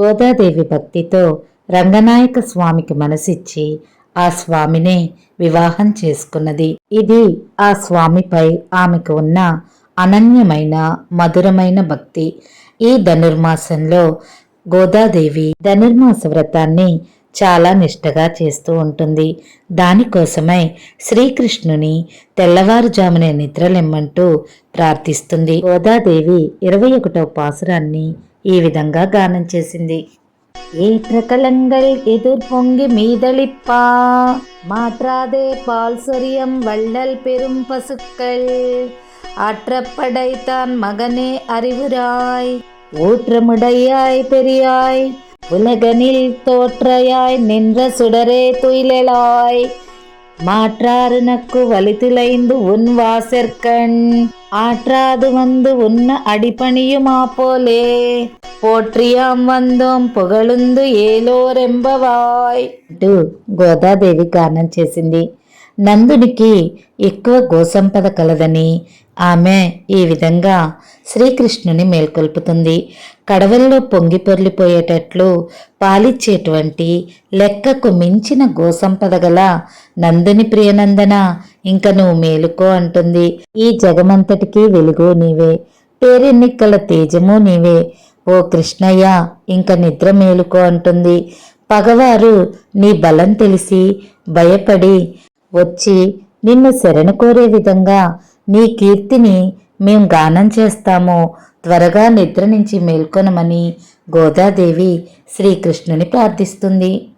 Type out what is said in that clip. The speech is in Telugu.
గోదాదేవి భక్తితో రంగనాయక స్వామికి మనసిచ్చి ఆ స్వామినే వివాహం చేసుకున్నది. ఇది ఆ స్వామిపై ఆమెకు ఉన్న అనన్యమైన మధురమైన భక్తి. ఈ ధనుర్మాసంలో గోదాదేవి ధనుర్మాస వ్రతాన్ని చాలా నిష్టగా చేస్తూ ఉంటుంది. దానికోసమై శ్రీకృష్ణుని తెల్లవారుజామునే నిద్రలెమ్మంటూ ప్రార్థిస్తుంది. గోదాదేవి ఇరవై ఒకటవ పాసురాన్ని ఈ విధంగా గానం చేసింది ஏற்றகலங்கள் எதிர் பொங்கி மீதளிப்பா மாற்றாதே பால் சொரியம் வள்ளல் பெரும் பசுக்கள் ஆற்றப்படைத்தான் மகனே அறிவுராய் ஊற்றமுடையாய் பெரியாய் உலகனில் தோற்றையாய் நின்ற சுடரே துயிலெழாய் மாற்றாறு நக்கு வலித்துளைந்து உன் வாசற்கண் ஆற்றாது வந்து உன்ன அடிபணியுமா போலே పోట్రియాం వందోం పొగళుందు ఏలోరెంబవాయ్ అంటూ గోదాదేవి గానం చేసింది నందునికి ఎక్కువ గోసంపద కలదని ఆమె ఈ విధంగా శ్రీకృష్ణుని మేల్కొల్పుతుంది. కడవల్లో పొంగి పొర్లిపోయేటట్లు పాలిచ్చేటువంటి లెక్కకు మించిన గోసంపద గల నందుని ప్రియనందన ఇంక నువ్వు మేలుకో అంటుంది. ఈ జగమంతటికీ వెలుగు నీవే పేరెన్నికల తేజము నీవే. ఓ కృష్ణయ్య ఇంక నిద్ర మేలుకో అంటుంది. పగవారు నీ బలం తెలిసి భయపడి వచ్చి నిన్ను శరణు కోరే విధంగా నీ కీర్తిని మేం గానం చేస్తాము. త్వరగా నిద్ర నుంచి మేల్కొనమని గోదాదేవి శ్రీకృష్ణుని ప్రార్థిస్తుంది.